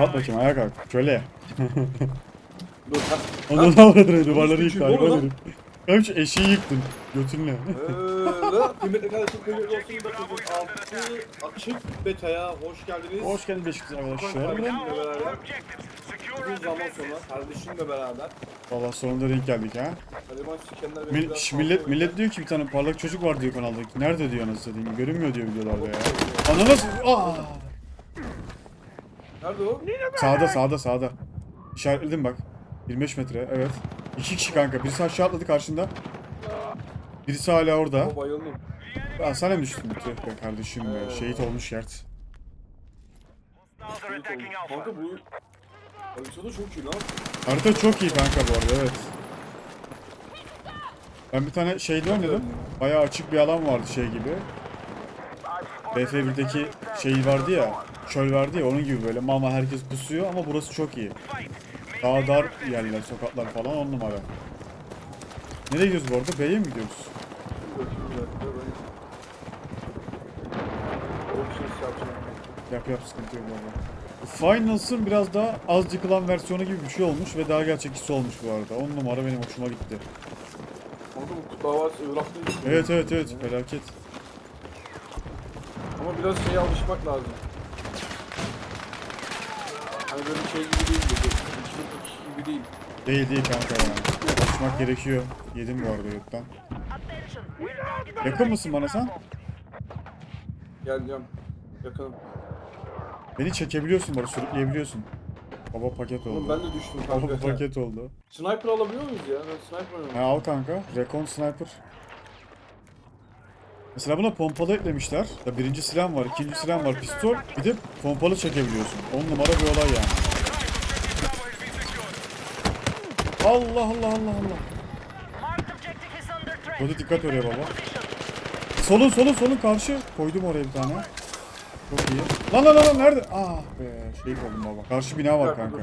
Kalk bakayım ayağa kalk. Şöyle. Dur ha. Onu ne avradın duvarları yıktı hayvan lan. herif. Hem şu eşeği yıktın. Götünle. Eee, kıymetli kardeşim kıymetli olsun da altı açık beta'ya hoş geldiniz. Hoş geldin Beşiktaş arkadaşlar. Kardeşimle beraber. Uzun zaman sonra kardeşimle beraber. Valla sonunda renk geldik ha. Taliban sikenler beni Mil, şş, millet, millet diyor ki bir tane parlak çocuk var diyor kanaldaki. Nerede diyor anasını satayım. Görünmüyor diyor videolarda ya. Ananas. Aa! Nerede o? Sağda sağda sağda. İşaretledim bak. 25 metre evet. İki kişi kanka. Birisi aşağı atladı karşında. Birisi hala orada. O bayıldım. Aa, sen mi düştün? Tüh be kardeşim be. Ee. Şehit olmuş yert. Kanka bu Harita da çok iyi lan. Harita çok iyi kanka bu arada evet. Ben bir tane şeyde oynadım. Bayağı açık bir alan vardı şey gibi. BF1'deki şey vardı ya. Çöl vardı ya onun gibi böyle mama herkes pusuyor ama burası çok iyi. Daha dar yerler, sokaklar falan on numara. Nereye gidiyoruz bu arada? B'ye mi gidiyoruz? Yap yap sıkıntı yok valla. Finals'ın biraz daha az yıkılan versiyonu gibi bir şey olmuş ve daha gerçekçisi olmuş bu arada. 10 numara benim hoşuma gitti. Varsa Irak'ta gidiyor. Evet evet evet felaket. Ama biraz şeye alışmak lazım. Hani böyle şey gibi değil de. İçlik iki gibi değil. Değil değil kanka ya. Alışmak gerekiyor. Yedim bu arada yurttan. Yakın mısın bana sen? Geleceğim. Yakınım. Beni çekebiliyorsun bana sürükleyebiliyorsun. Baba paket Oğlum oldu. ben de düştüm Baba kanka. paket oldu. Sniper alabiliyor muyuz ya? Ben sniper Ha, oynuyorum. al kanka. Recon Sniper. Mesela buna pompalı eklemişler. Ya birinci silah var, ikinci silah var, pistol. Bir de pompalı çekebiliyorsun. 10 numara bir olay yani. Allah Allah Allah Allah. Hadi dikkat oraya baba. Solun solun solun karşı. Koydum oraya bir tane. Çok iyi. Lan lan lan nerede? Ah be şey oldum baba. Karşı bina var kanka.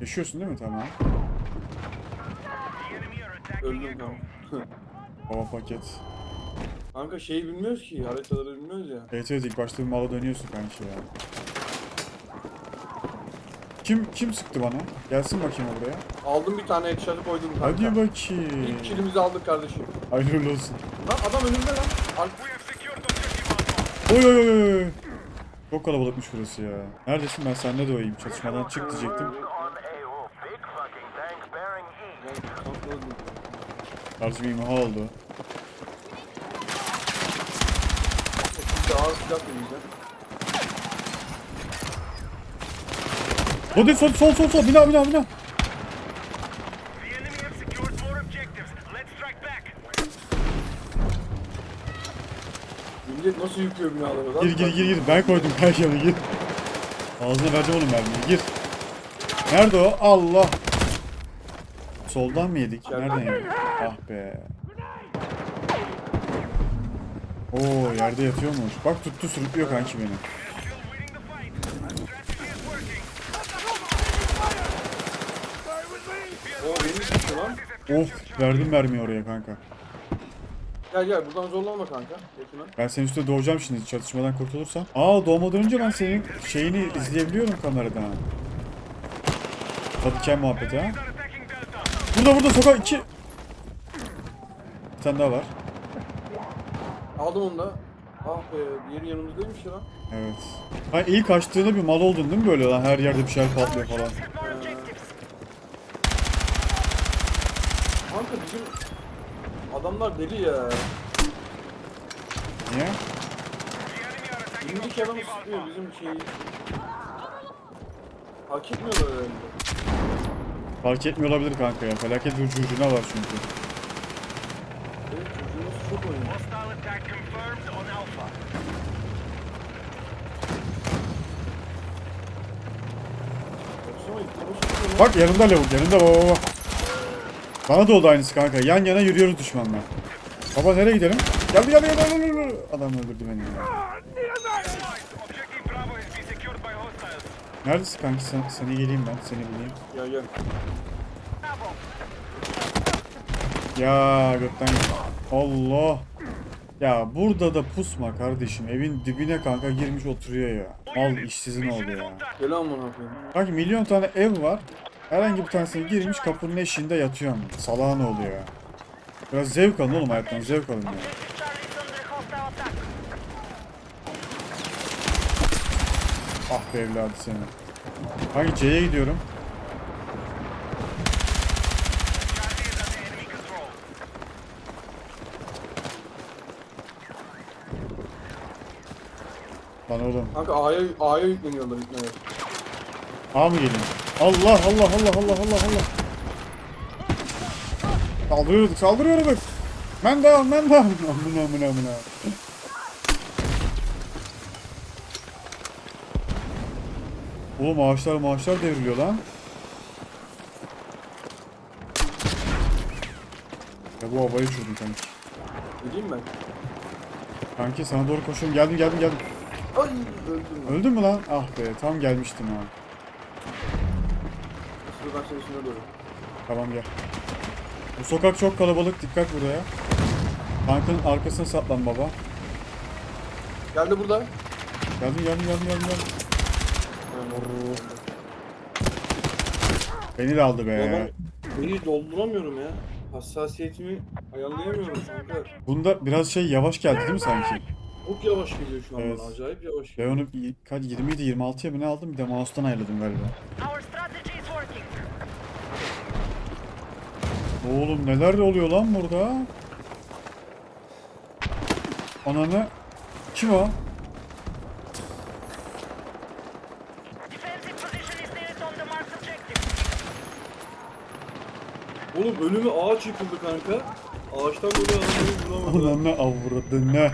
Yaşıyorsun değil mi? Tamam. Öldüm kanka. Baba paket. Kanka şeyi bilmiyoruz ki. Haritaları bilmiyoruz ya. Evet evet ilk başta bir mala dönüyorsun kanki ya. Kim kim sıktı bana? Gelsin bakayım oraya. Aldım bir tane headshot'ı koydum kanka. Hadi bakayım. İlk killimizi aldık kardeşim. Hayırlı olsun. Lan adam önümde lan. Alpha. Oy oy oy oy. Çok kalabalıkmış burası ya. Neredesin ben sende de oyayım. Çatışmadan çık diyecektim. On AO. Big fucking tank bearing E. Ben kanka öldüm. Karşıma imha oldu. Şimdi ağır silah deneyeceğim. Hadi sol sol sol sol bina bina bina. The enemy have secured more objectives. Let's strike back. Millet nasıl yıkıyor binaları lan? Gir gir gir gir. Ben koydum kanka gir. Ağzına vereceğim oğlum mermiyi gir. Nerede o? Allah. Soldan mı yedik? Nereden yedik? Ah be. Oo yerde yatıyormuş. Bak tuttu sürüklüyor kanki beni. O beni düştü lan. Of verdim mermiyi oraya kanka. Gel gel buradan zorlama kanka. Yakına. Ben senin üstüne doğacağım şimdi çatışmadan kurtulursan. Aa doğmadan önce ben senin şeyini izleyebiliyorum kameradan. Tadıken muhabbeti ha. Burada burada sokak iki. Bir tane daha var. Aldım onu da. Ah be diğeri yanımızdaymış ya lan. Evet. Ha ilk açtığında bir mal oldun değil mi böyle lan her yerde bir şeyler patlıyor falan. Kanka bizim adamlar deli ya. Niye? Şimdiki adamı sıkıyor bizim şeyi. Hak etmiyorlar herhalde. Fark etmiyor olabilir kanka ya. Felaket bir ucuna var çünkü. Evet çocuğumuz çok oynuyor. Attack confirmed on Alpha. Bak yanında lavuk yanında baba baba. Bana da oldu aynısı kanka. Yan yana yürüyoruz düşmanla. Baba nereye gidelim? Geldi geldi geldi geldi, geldi. Adam öldürdü beni. Neredesin kanki sen, seni geleyim ben seni bulayım. Gel gel. Ya gökten Allah. Ya burada da pusma kardeşim. Evin dibine kanka girmiş oturuyor ya. Mal işsizin oldu ya. Gel amına koyayım. Kanki milyon tane ev var. Herhangi bir tanesine girmiş kapının eşiğinde yatıyor ama. Salağa ne oluyor ya? Biraz zevk alın oğlum hayattan zevk alın ya. Ah be evladı seni. Kanki C'ye gidiyorum. Charlie is under enemy control. Lan oğlum. Kanka A'ya A'ya yükleniyorlar yüklemeler. A mı geliyor? Allah Allah Allah Allah Allah Allah. Saldırıyorduk saldırıyorduk. Men down men down. Amına amına amına. Oğlum ağaçlar maaşlar devriliyor lan. Ya bu havayı uçurdum kanki. Gideyim ben. Kanki sana doğru koşuyorum. Geldim geldim geldim. Öldüm ben. Öldün mü lan? Ah be tam gelmiştim ha. Şuradan senin üstüne doğru. Tamam gel. Bu sokak çok kalabalık. Dikkat buraya. Tankın arkasına saklan baba. Geldi burada. Geldim geldim geldim geldim. geldim. Beni de aldı be. beni dolduramıyorum ya. Hassasiyetimi ayarlayamıyorum kanka. Bunda biraz şey yavaş geldi değil mi sanki? Çok yavaş geliyor şu an Evet. bana. Acayip yavaş Ben geliyor. onu y- kaç 27 26'ya mı ne aldım bir de mouse'tan ayarladım galiba. Our strategy is working. Oğlum neler oluyor lan burada? Ananı kim o? Defensive position is nearest on the marked objective. Oğlum önüme ağaç yıkıldı kanka. Ağaçtan böyle adamları vuramadılar. Ananı avradını.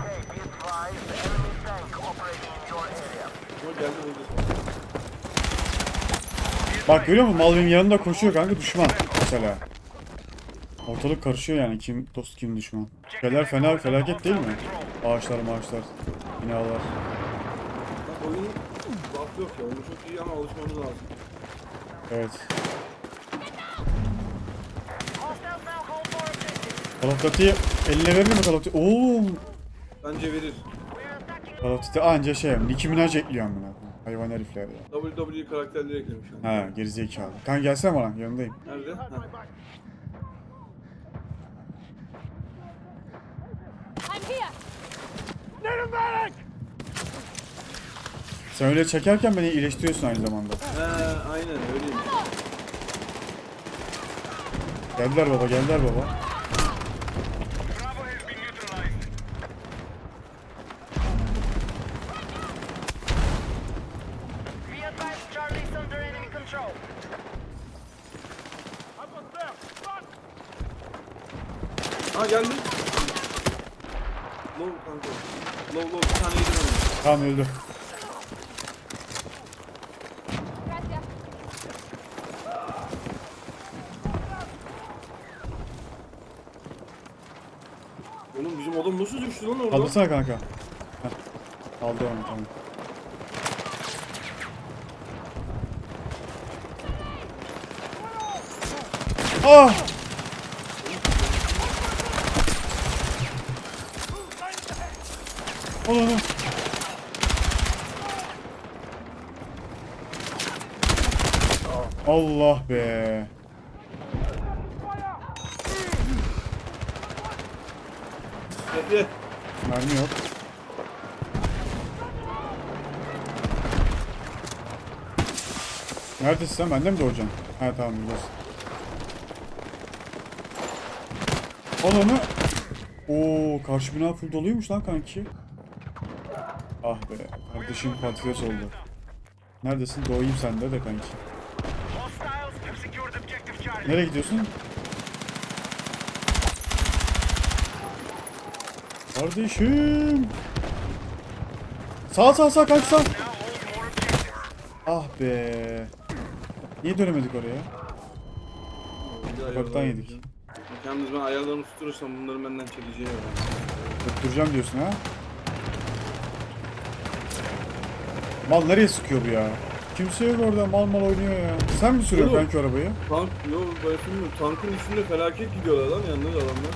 Bak görüyor musun? Mal benim yanımda koşuyor kanka düşman mesela. Ortalık karışıyor yani kim dost kim düşman. Şeyler fena felaket değil mi? Ağaçlar maaşlar, binalar. Bak oyunun laf yok ya. Oyunu çok iyi ama alışmamız lazım. Evet. Call of Duty'yi eline verir mi Call of Duty? Oğlum! Bence verir. Call of Duty anca şey, Nicki Minaj ekliyor amına. Hayvan herifler ya. WWE karakterleri eklemiş. Ha gerizekalı. Kanka gelsene bana yanındayım. Nerede? Ha. I'm here. Sen öyle çekerken beni iyileştiriyorsun aynı zamanda. He aynen öyleyim. Geldiler baba geldiler baba. Low kanka. Low low bir tane yedim onu. Tamam öldü. Gracias. Oğlum bizim adam nasıl düştü lan orada? Kaldırsana kanka. Heh. Aldı onu tamam. Ah! Allah be. Bekle. Mermi yok. Neredesin sen? Bende mi doğacaksın? Ha tamam buradasın. Al onu. Oo karşı bina full doluymuş lan kanki. Ah be kardeşim patates oldu. Neredesin? Doğayım sende de kanki. Hostiles have secured objective Charlie. Nereye gidiyorsun? Kardeşim. Sağ sağ sağ kanki sağ. Ah be. Niye dönemedik oraya? Sokaktan yedik. Yalnız ben ayarlarını tuturursam bunların benden çeleceği var. Öttüreceğim diyorsun ha? Mal nereye sıkıyor bu ya? Kimse yok orada mal mal oynuyor ya. Sen mi sürüyorsun Oğlum. arabayı? Tank yok ben sürmüyorum. Tankın üstünde felaket gidiyorlar lan yanları adamlar.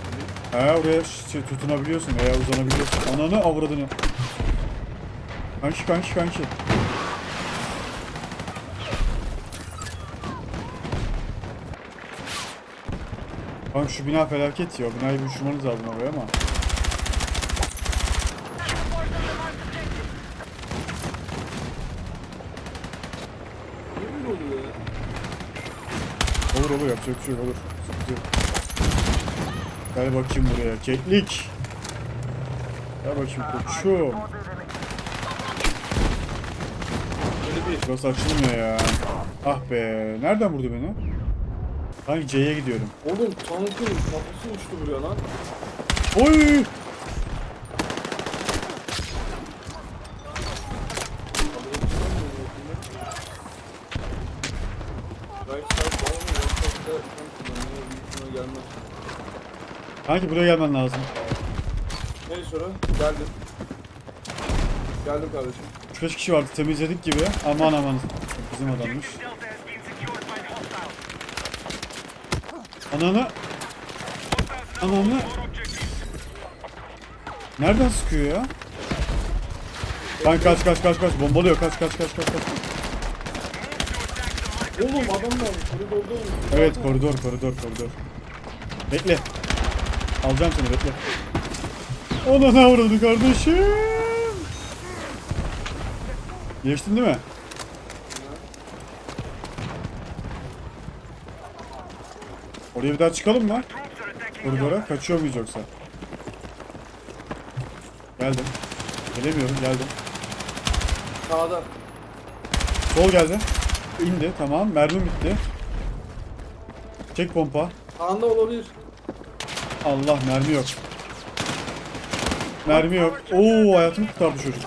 He oraya şey, tutunabiliyorsun veya uzanabiliyorsun. Ananı avradını. Kanki kanki kanki. Oğlum şu bina felaket ya. Binayı bir uçurmanız lazım oraya ama. Olur yapacak bir şey yok olur. Sıkıntı yok. Gel bakayım buraya. Keklik. Gel bakayım koçum. Burası açılmıyor ya. Ah be. Nereden vurdu beni? Hangi C'ye gidiyorum. Oğlum tankın kafası uçtu buraya lan. Oy! Right side falan mı? Left side'da tank kullanıyor. Büyük ihtimal gelmez. Kanki buraya gelmen lazım. Neyse sonra geldim. Geldim kardeşim. 3-5 kişi vardı temizledik gibi. Aman aman. Bizim adammış. Ananı. Ananı. Nereden sıkıyor ya? Lan kaç kaç kaç kaç bombalıyor kaç kaç kaç kaç kaç. Oğlum adam var. Koridorda olmuş. Evet koridor koridor koridor. Bekle. Alacağım seni bekle. Ona ne vurdu kardeşim? Geçtin değil mi? Oraya bir daha çıkalım mı? Koridora kaçıyor muyuz yoksa? Geldim. Gelemiyorum geldim. Sağda. Sol geldi. İndi tamam mermi bitti. Çek pompa. Sağında olabilir. Allah mermi yok. Mermi yok. Oo hayatımı kurtardı çocuk.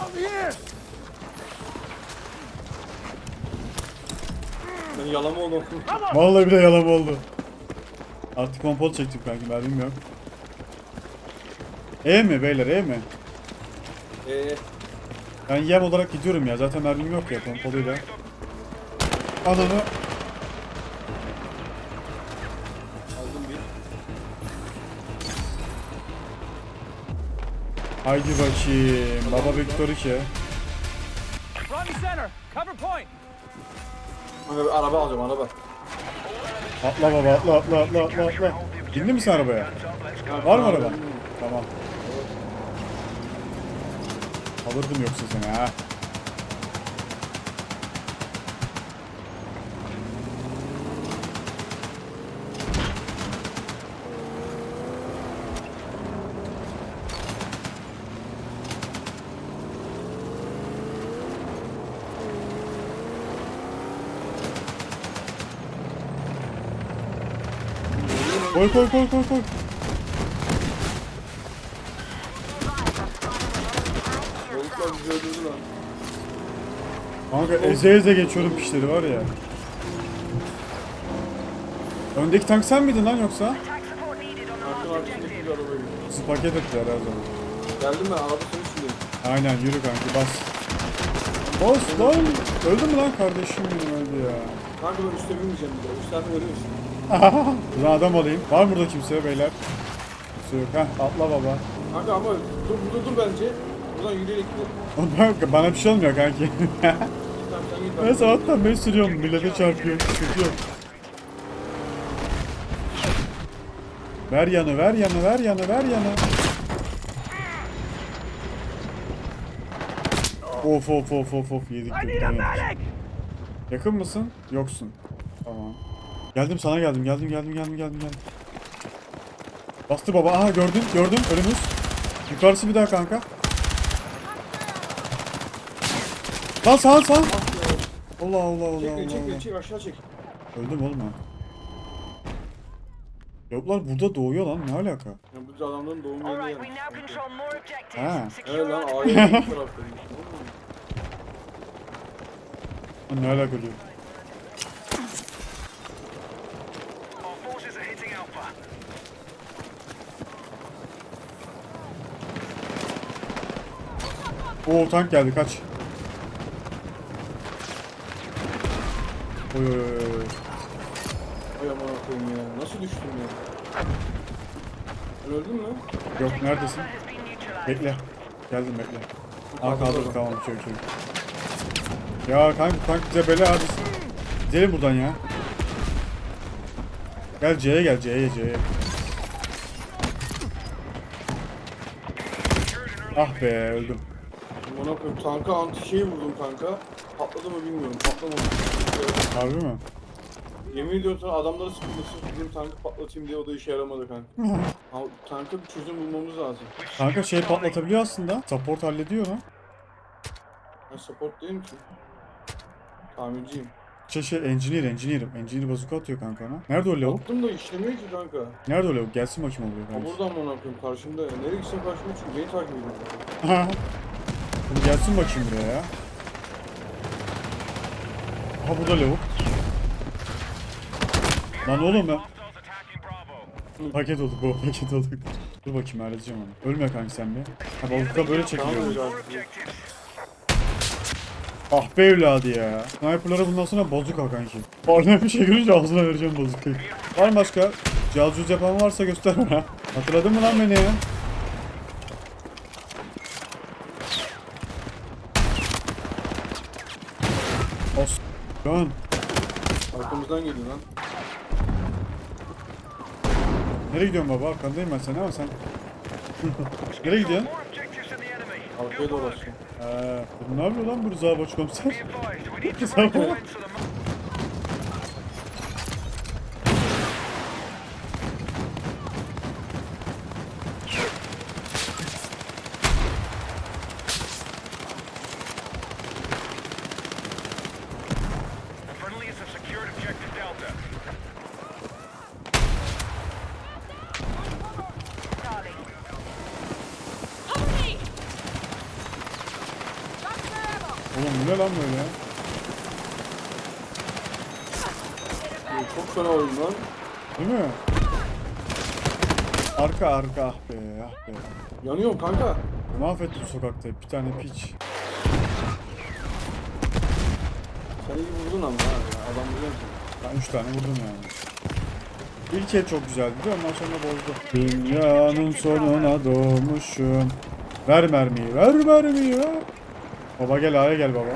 Ben yalama oldum. Vallahi bir de yalan oldu. Artık pompalı çektim kanki mermim yok. E mi beyler E mi? Eee. Ben yem olarak gidiyorum ya zaten mermim yok ya pompalıyla. Ananı. Haydi bakayım. Baba Victor 2. Robbie center, cover point. Kanka bir araba alacağım araba. Atla baba atla atla atla atla atla. Bindin mi sen arabaya? Var mı araba? Tamam. Alırdım yoksa seni ha. Koy koy koy koy koy. Balıklar bizi öldürdü lan. Kanka eze eze geçiyorum pişleri var ya. Öndeki tank sen miydin lan yoksa? Marked arkasındaki bir arabayı. Bizi paket ettiler her zaman. Geldim ben araba senin üstündeyim. Aynen yürü kanki bas. Bas lan. Öldü mü lan kardeşim benim öldü ya. Kanka ben üstte binmeyeceğim bir de. Üstten veriyorsun. Buradan adam alayım. Var mı burada kimse beyler? Kimse yok. Heh atla baba. Kanka ama dur burada dur bence. Buradan yürüyerek gidelim. Oğlum ben- Bana bir şey olmuyor kanki. Tamam sen git ben sabahtan beri sürüyorum. Millete çarpıyor. Sıkıntı yok. Ver yanı, ver yanı, ver yanı, ver yanı. Of of of of of yedik gökten yedik. Yakın mısın? Yoksun. Tamam. Geldim sana geldim geldim geldim geldim geldim geldim. Bastı baba. Aha gördün gördün önümüz. Yukarısı bir daha kanka. Lan sağ sağ. Allah Allah Allah Çek Allah. çek çek aşağı çek. Öldüm oğlum ha. Yoklar burada doğuyor lan ne alaka? Ya bu adamların doğum objectives. Ha. Evet lan taraftaymış. Lan ne alaka diyor. Oo tank geldi kaç. Oy oy oy. Ay aman koyayım ya. Nasıl düştüm ya? Sen öldün mü? Yok neredesin? Bekle. Geldim bekle. Aa Kaldı kaldırdı orada. tamam çök çök. Ya kanka tank bize bela abi. Gidelim buradan ya. Gel C'ye gel C'ye C'ye. Ah be öldüm. Bana tanka anti şeyi vurdum kanka. Patladı mı bilmiyorum. Patlamadı. Harbi mi? Yemin ediyorum sana adamları sıkıntısız bizim tankı patlatayım diye o da işe yaramadı kanka. Abi, tanka bir çözüm bulmamız lazım. Kanka şey patlatabiliyor aslında. Support hallediyor lan. Ha support değil ki? Tamirciyim. Şey şey engineer engineer'ım. Engineer bazuka atıyor kanka ona. Nerede o lavuk? Attım da işlemiyor ki kanka. Nerede o lavuk? Gelsin bakayım oluyor Ha kanka. buradan mı koyayım karşımda. Nereye gitsem karşıma çünkü beni takip ediyor. Gelsin bakayım buraya ya. Aha burada lavuk. Lan oğlum ya. Paket olduk bu paket olduk. Dur bakayım halledeceğim onu. Ölme kanka sen bir. Ha bazuka böyle çekiliyor. Ah be evladı ya. Sniper'lara bundan sonra bazuka kanki. Parlayan bir şey görünce ağzına vereceğim bazukayı. Var mı başka? Cazcuz yapan varsa göster bana. Hatırladın mı lan beni ya? Os. Lan. Arkamızdan geliyor lan. Nereye gidiyorsun baba? Arkandayım ben senin ama sen... Nereye gidiyorsun? More objectives than the enemy. Arkaya. Eee, bu ne yapıyor lan bu Rıza Başkomiser? Be advised, we need to Sen break the bana- fence of the The friendlies have secured objective Delta. Darling. Cover me! Shots for ammo! Oğlum bu ne lan böyle? Ee, Çok fena oyun lan. Değil mi? Arka arka ah be ah be. Yanıyorum kanka. Mahvetti bu sokakta bir tane piç. Sen iyi vurdun ama ya. Adam vuruyor musun? Ben 3 tane vurdum yani. İlk el çok güzeldi de ondan sonra bozdu. Dünyanın sonuna doğmuşum. Ver mermiyi, ver mermiyi ver. Baba gel A'ya gel baba.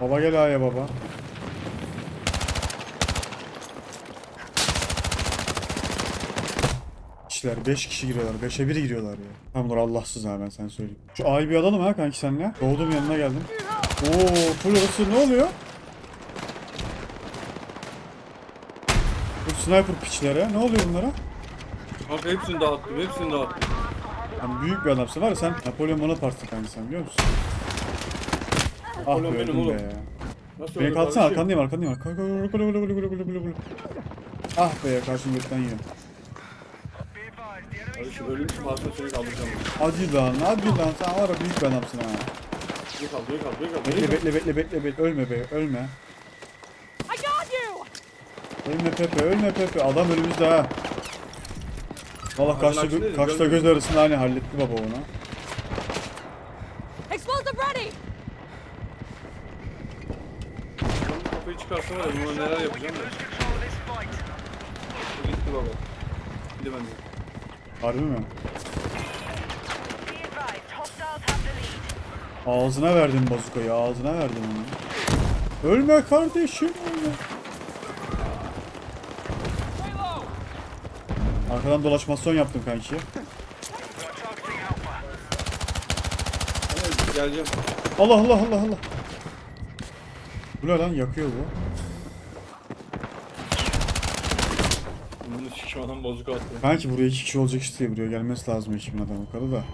Baba gel A'ya baba. Kişiler 5 kişi giriyorlar. 5'e 1 giriyorlar ya. Tam dur Allahsız ha ben sen söyleyeyim. Şu A'yı bir alalım ha kanki senle. Doğdum yanına geldim. Oo full orası ne oluyor? Bu sniper piçlere ne oluyor bunlara? Kanka hepsini dağıttım. Hepsini dağıttım. Hani büyük bir adamsın var ya sen Napolyon Bonaparte'sın kanki sen biliyor musun? Ah Napolyon be benim öldüm oğlum. be. Nasıl Beni öldü kalksana kardeşim? arkandayım arkandayım. arkandayım. Gulu gulu gulu gulu gulu gulu gulu. Ah be karşım gökten yiyorum. Kardeşim ölüm pahasına seni kaldıracağım. Hadi lan hadi lan sen var ya büyük bir adamsın ha. Bir kal, bir kal, bir kal. Bekle bekle bekle bekle bekle ölme be ölme. I got you! Ölme Pepe ölme Pepe adam önümüzde ha. Valla kaçta, gö- kaçta göz arasında hani halletti baba onu. Explosive ready! Kafayı çıkarsam var ya neler yapacağım da. Bu Gitti baba. Gitti bende. Harbi mi? Ağzına verdim bazukayı ağzına verdim onu. Ölme kardeşim ölme. Arkadan dolaşmasyon yaptım kanki. Ama geleceğim. Allah Allah Allah Allah. Bu ne lan yakıyor bu. Bunu sikim adam bozuk attı. Kanki buraya iki kişi olacak işte buraya gelmesi lazım ekibin adamı yukarı da.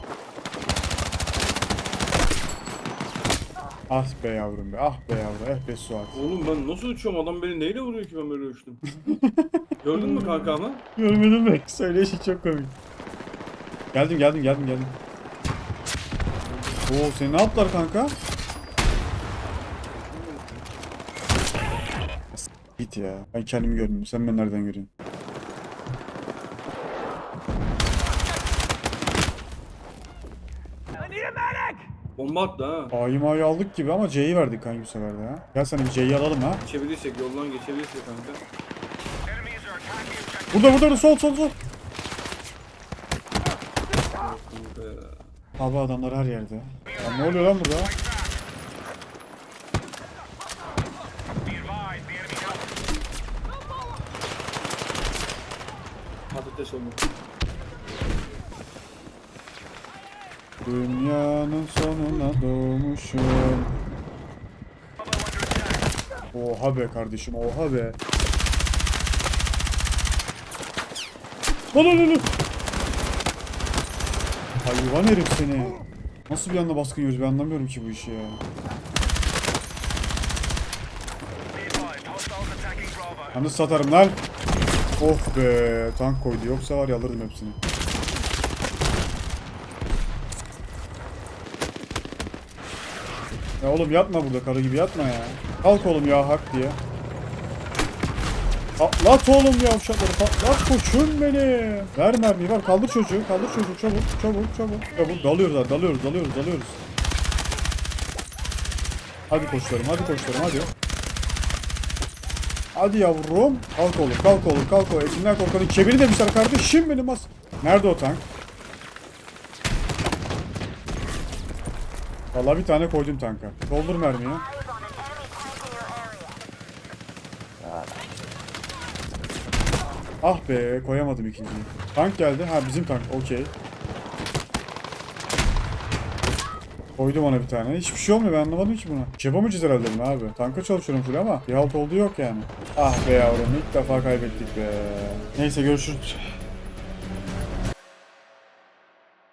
Ah be yavrum be ah be yavrum eh be Suat. Oğlum ben nasıl uçuyorum? Adam beni neyle vuruyor ki ben böyle uçtum? Gördün mü kanka ama? Görmedim mi? Söyleyişi çok komik. Geldim geldim geldim geldim. Oo seni ne yaptılar kanka? Git ya. Ben kendimi görmüyorum. Sen beni nereden görüyorsun? I need a medic! Bomba attı ha. A'yı ma'yı aldık gibi ama C'yi verdik kanki bu sefer de ha. Gel sen bir C'yi alalım ha. Geçebilirsek, yoldan geçebilirsek kanka. Objective. Burada burada sol sol sol. Kanka. Abi adamlar her yerde. Ya ne oluyor lan burada? Be advised, the enemy Alpha. Patates olmuş. Dünyanın sonuna doğmuşum. Oha be kardeşim oha be. Lan lan lan. Hayvan herif seni. Nasıl bir anda baskın yiyoruz ben anlamıyorum ki bu işi ya. Yalnız satarım lan. Oh be tank koydu yoksa var ya alırdım hepsini. Ya oğlum yatma burada karı gibi yatma ya. Kalk oğlum ya hak diye. Patlat oğlum ya uşakları patlat koçum beni. Ver mermiyi ver kaldır çocuğu kaldır çocuğu çabuk çabuk çabuk. Çabuk dalıyoruz hadi dalıyoruz dalıyoruz dalıyoruz. Hadi koçlarım hadi koçlarım hadi. Hadi yavrum. Kalk oğlum kalk oğlum kalk oğlum. Etinden korkanın kemiğini demişler kardeşim benim as. Nerede o tank? Vallahi bir tane koydum tanka. Doldur mermiyi. Ah be koyamadım ikinciyi. Tank geldi. Ha bizim tank. Okey. Koydum ona bir tane. Hiçbir şey olmuyor ben anlamadım ki bunu. Yapamayacağız herhalde bunu abi. Tanka çalışıyorum full ama bir halt olduğu yok yani. Ah be yavrum ilk defa kaybettik be. Neyse görüşürüz.